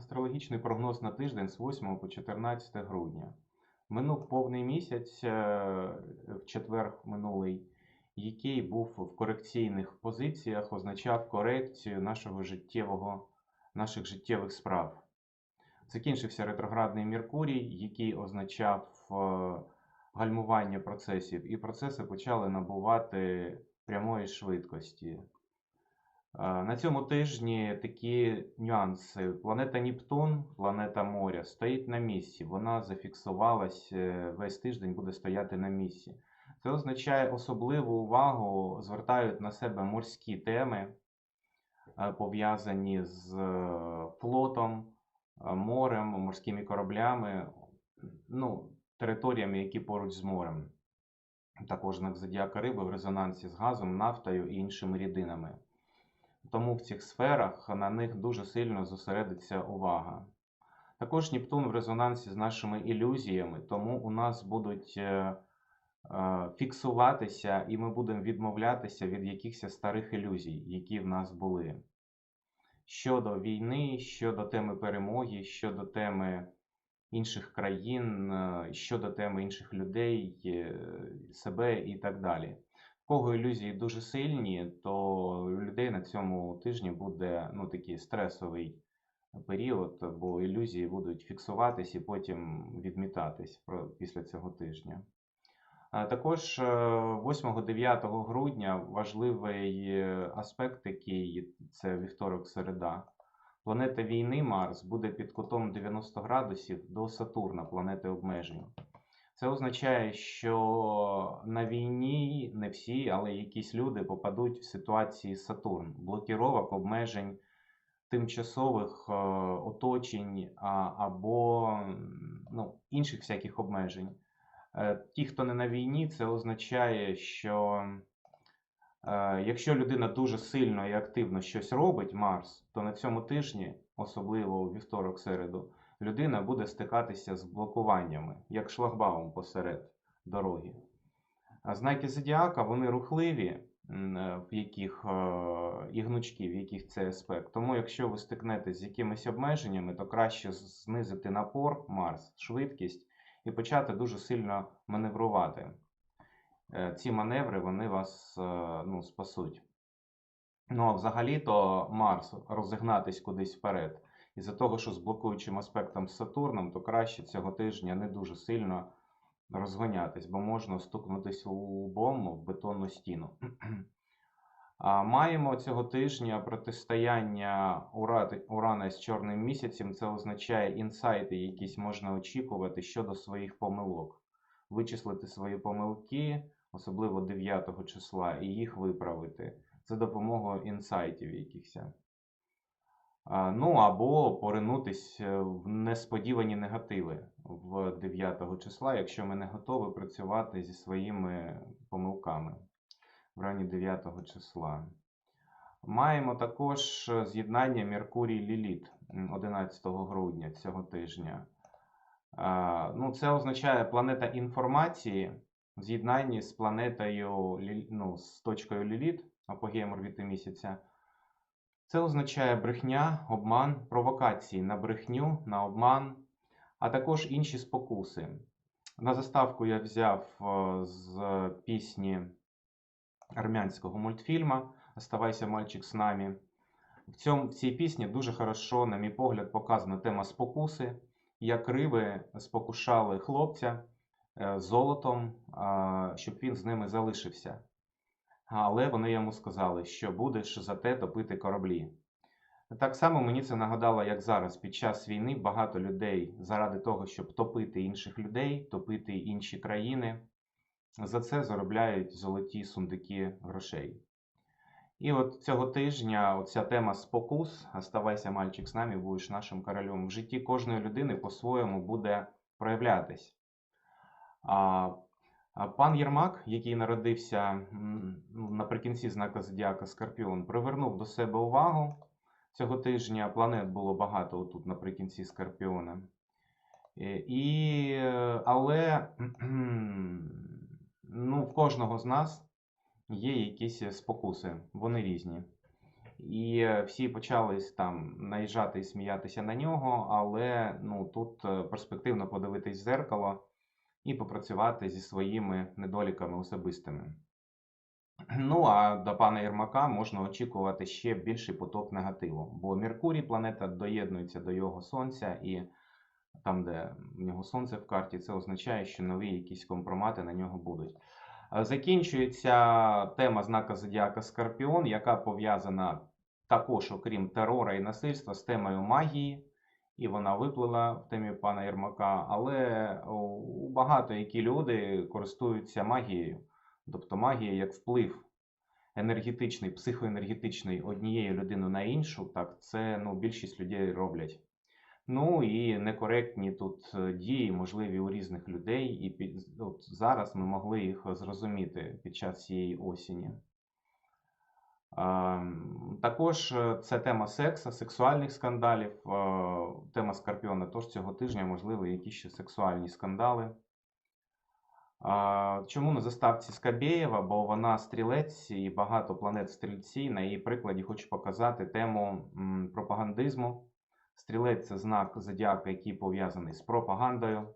Астрологічний прогноз на тиждень з 8 по 14 грудня. Минув повний місяць, е, в четвер минулий, який був в корекційних позиціях, означав корекцію нашого життєвого, наших життєвих справ. Закінчився ретроградний Меркурій, який означав е, гальмування процесів, і процеси почали набувати прямої швидкості. На цьому тижні такі нюанси. Планета Нептун, планета моря, стоїть на місці. Вона зафіксувалась е, весь тиждень, буде стояти на місці. Це означає особливу увагу звертають на себе морські теми, е, пов'язані з е, флотом, морем, морськими кораблями, ну, територіями, які поруч з морем. Також знак зодіака риби в резонансі з газом, нафтою і іншими рідинами. Тому в цих сферах на них дуже сильно зосередиться увага. Також Нептун в резонансі з нашими ілюзіями, тому у нас будуть е, е, фіксуватися і ми будемо відмовлятися від якихось старих ілюзій, які в нас були. Щодо війни, щодо теми перемоги, щодо теми інших країн, е, щодо теми інших людей, себе і так далі. Кого ілюзії дуже сильні, то у людей на цьому тижні буде ну, такий стресовий період, бо ілюзії будуть фіксуватись і потім відмітатись після цього тижня. Також е, 8-9 грудня важливий е, аспект, який це вівторок-середа. Планета війни Марс буде під кутом 90 градусів до Сатурна, планети обмежень. Це означає, що на війні не всі, але якісь люди попадуть в ситуації Сатурн, блокіровок, обмежень, тимчасових е, оточень або ну, інших всяких обмежень. Е, Ті, хто не на війні, це означає, що е, якщо людина дуже сильно і активно щось робить, Марс, то на цьому тижні, особливо у вівторок-середу, людина буде стикатися з блокуваннями, як шлагбаум посеред дороги. Знаки зодіака вони рухливі, е, в яких е, і гнучкі, в яких це аспект. Тому, якщо ви стикнетесь з якимись обмеженнями, то краще знизити напор Марс, швидкість і почати дуже сильно маневрувати. Е, Ці маневри вони вас ну, спасуть. Ну, а взагалі-то Марс розігнатись кудись вперед. Із-за того, що з блокуючим аспектом з Сатурном, то краще цього тижня не дуже сильно розгонятись, бо можна стукнутись лбом в бетонну стіну. А Маємо цього тижня протистояння Урана з чорним місяцем. Це означає інсайти, якісь можна очікувати щодо своїх помилок. Вичислити свої помилки, особливо 9 числа, і їх виправити за допомогою інсайтів якихось. Ну або поринутись е, в несподівані негативи в 9 числа, якщо ми не готові працювати зі своїми помилками в районі 9 числа. Маємо також е, з'єднання Меркурій-Ліліт 11 грудня цього тижня. Ну, це означає планета інформації в з'єднанні з планетою ну, з точкою Ліліт, апогеєм орбіти місяця. Це означає брехня, обман, провокації на брехню, на обман, а також інші спокуси. На заставку я взяв е, з пісні армянського мультфільма Оставайся, мальчик з нами. В, цьому, в цій пісні дуже хорошо, на мій погляд, показана тема спокуси, як риби спокушали хлопця е, золотом, щоб він з ними залишився. Але вони йому сказали, що будеш за те топити кораблі. Так само мені це нагадало, як зараз під час війни багато людей заради того, щоб топити інших людей, топити інші країни, за це заробляють золоті сундуки грошей. І от цього тижня оця тема спокус, оставайся, мальчик, з нами, будеш нашим королем. В житті кожної людини по-своєму буде проявлятись. Пан Єрмак, який народився ну, наприкінці знака Зодіака Скорпіон, привернув до себе увагу. Цього тижня планет було багато отут наприкінці Скорпіона. Е, І, але ну, в кожного з нас є якісь спокуси, вони різні. І всі почали там наїжджати і сміятися на нього, але ну, тут е, перспективно подивитись в зеркало і попрацювати зі своїми недоліками особистими. Ну, а до пана Єрмака можна очікувати ще більший поток негативу, бо Меркурій планета доєднується до його сонця, і там, де в нього сонце в карті, це означає, що нові якісь компромати на нього будуть. Е, Закінчується тема знака Зодіака Скорпіон, яка пов'язана також, окрім терора і насильства, з темою магії. І вона виплила в темі пана Єрмака. Але багато які люди користуються магією. Тобто магія як вплив енергетичний, психоенергетичний однієї людини на іншу, так це ну, більшість людей роблять. Ну і некоректні тут е, дії можливі у різних людей, і під, от зараз ми могли їх зрозуміти під час цієї осені. Також е, це тема секса, сексуальних скандалів. е, Тема Скорпіона. Тож цього тижня можливі якісь ще сексуальні скандали. Чому на заставці Скабєєва? Бо вона стрілець і багато планет стрільці. На її прикладі хочу показати тему пропагандизму. Стрілець це знак зодіака, який пов'язаний з пропагандою.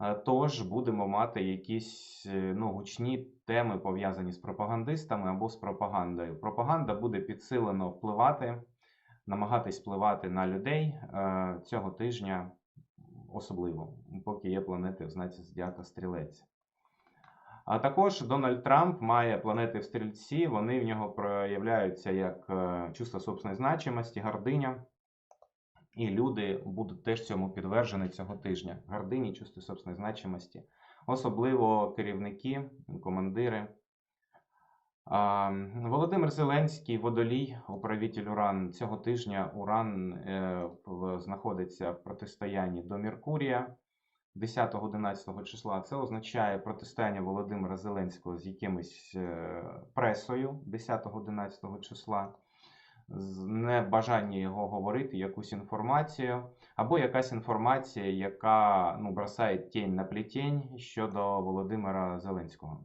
Е, Тож будемо мати якісь е, ну, гучні теми пов'язані з пропагандистами або з пропагандою. Пропаганда буде підсилено впливати, намагатись впливати на людей е, цього тижня особливо, поки є планети в знаці зодіака Стрілець. А також Дональд Трамп має планети в стрільці, вони в нього проявляються як чувство собственної значимості, гординя. І люди будуть теж цьому підтверджені цього тижня. Гордині, чувство собственної значимості. Особливо керівники, командири. Володимир Зеленський, водолій, управитель Уран. Цього тижня Уран е, знаходиться в протистоянні до Меркурія 10-11 числа. Це означає протистояння Володимира Зеленського з якимось е, пресою 10-11 числа, небажання його говорити якусь інформацію, або якась інформація, яка ну, бросає тінь на плетень щодо Володимира Зеленського.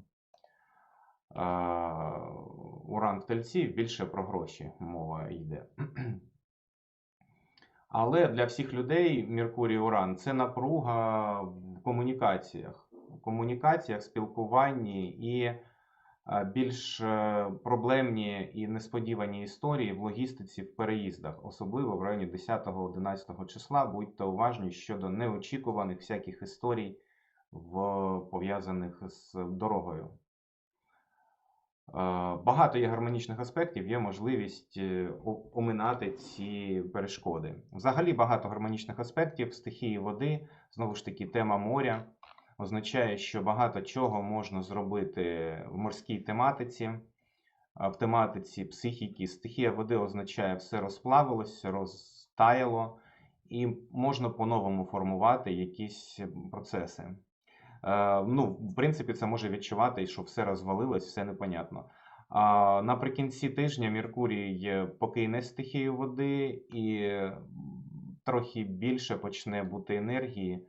Е, Уран в тельці більше про гроші мова йде. Але для всіх людей Меркурій Уран це напруга в комунікаціях, в комунікаціях, спілкуванні і більш е, проблемні і несподівані історії в логістиці в переїздах, особливо в районі 10-11 числа. Будьте уважні щодо неочікуваних всяких історій, в, пов'язаних з дорогою. Е, Багато є гармонічних аспектів, є можливість е, оминати ці перешкоди. Взагалі багато гармонічних аспектів стихії води, знову ж таки, тема моря означає, що багато чого можна зробити в морській тематиці, в тематиці психіки. Стихія води означає все розплавилось, розтаяло, і можна по-новому формувати якісь процеси. Е, ну, в принципі, це може відчувати, що все розвалилось, все непонятно. А наприкінці тижня Меркурій покине стихію води і трохи більше почне бути енергії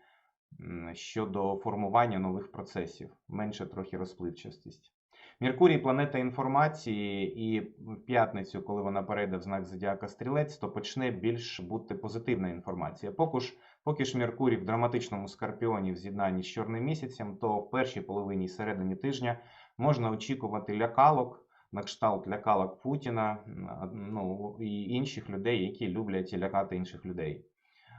щодо формування нових процесів, менше трохи розпливчастість. Меркурій планета інформації, і в п'ятницю, коли вона перейде в знак Зодіака Стрілець, то почне більш бути позитивна інформація. Поки ж Поки ж Меркурій в драматичному скорпіоні в з'єднанні з чорним місяцем, то в першій половині середині тижня можна очікувати лякалок, на кшталт лякалок Путіна ну, і інших людей, які люблять лякати інших людей.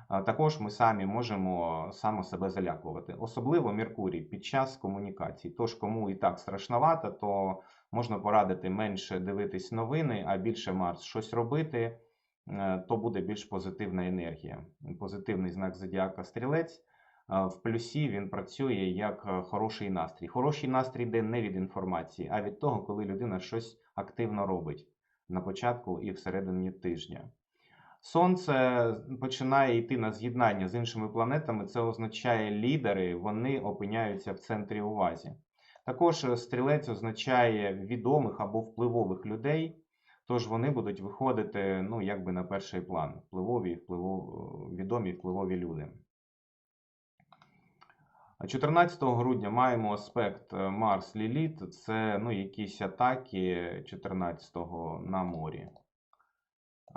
Також ми самі можемо само себе залякувати, особливо Меркурій під час комунікацій. Тож, кому і так страшновато, то можна порадити менше дивитись новини, а більше Марс щось робити е, то буде більш позитивна енергія. Позитивний знак зодіака стрілець. е, В плюсі він працює як е, хороший настрій. Хороший настрій йде не від інформації, а від того, коли людина щось активно робить на початку і всередині тижня. Сонце починає йти на з'єднання з іншими планетами. Це означає лідери, вони опиняються в центрі увазі. Також е, стрілець означає відомих або впливових людей. Тож вони будуть виходити ну, якби на перший план. Впливові, впливо, відомі впливові люди. 14 грудня маємо аспект е, Марс Ліліт. Це ну, якісь атаки 14-го на морі.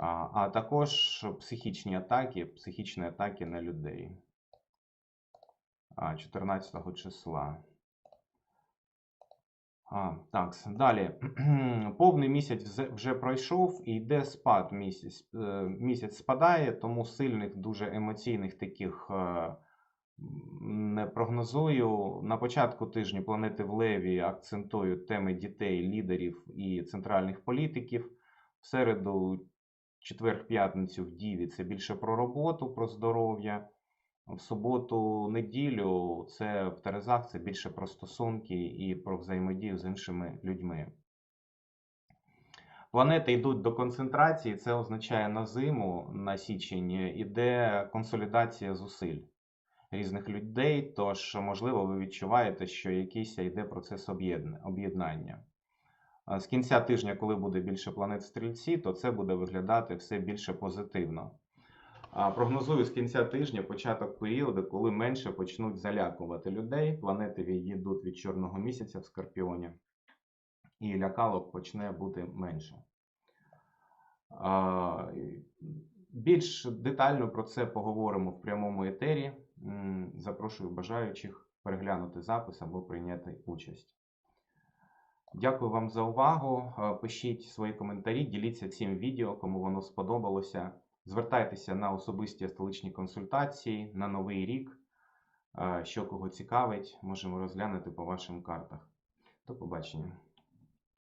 А, також психічні атаки, психічні атаки на людей. А, 14 числа. А, так, далі. Повний місяць вже пройшов і йде спад місяць. Е, Місяць спадає, тому сильних, дуже емоційних таких е, не прогнозую. На початку тижня планети в Леві акцентують теми дітей, лідерів і центральних політиків. В середу, четвер-п'ятницю в Діві це більше про роботу, про здоров'я. В суботу, неділю це в Терезах це більше про стосунки і про взаємодію з іншими людьми. Планети йдуть до концентрації, це означає на зиму, на січень, іде консолідація зусиль різних людей. Тож, можливо, ви відчуваєте, що якийсь йде процес об'єдн- об'єднання. З кінця тижня, коли буде більше планет стрільці, то це буде виглядати все більше позитивно. Прогнозую з кінця тижня початок періоду, коли менше почнуть залякувати людей. Планети відійдуть від чорного місяця в Скорпіоні, і лякалок почне бути менше. Більш детально про це поговоримо в прямому етері. Запрошую бажаючих переглянути запис або прийняти участь. Дякую вам за увагу. Е, Пишіть свої коментарі, діліться цим відео, кому воно сподобалося. Звертайтеся на особисті столичні консультації на новий рік. Е, Що кого цікавить, можемо розглянути по вашим картах. До побачення.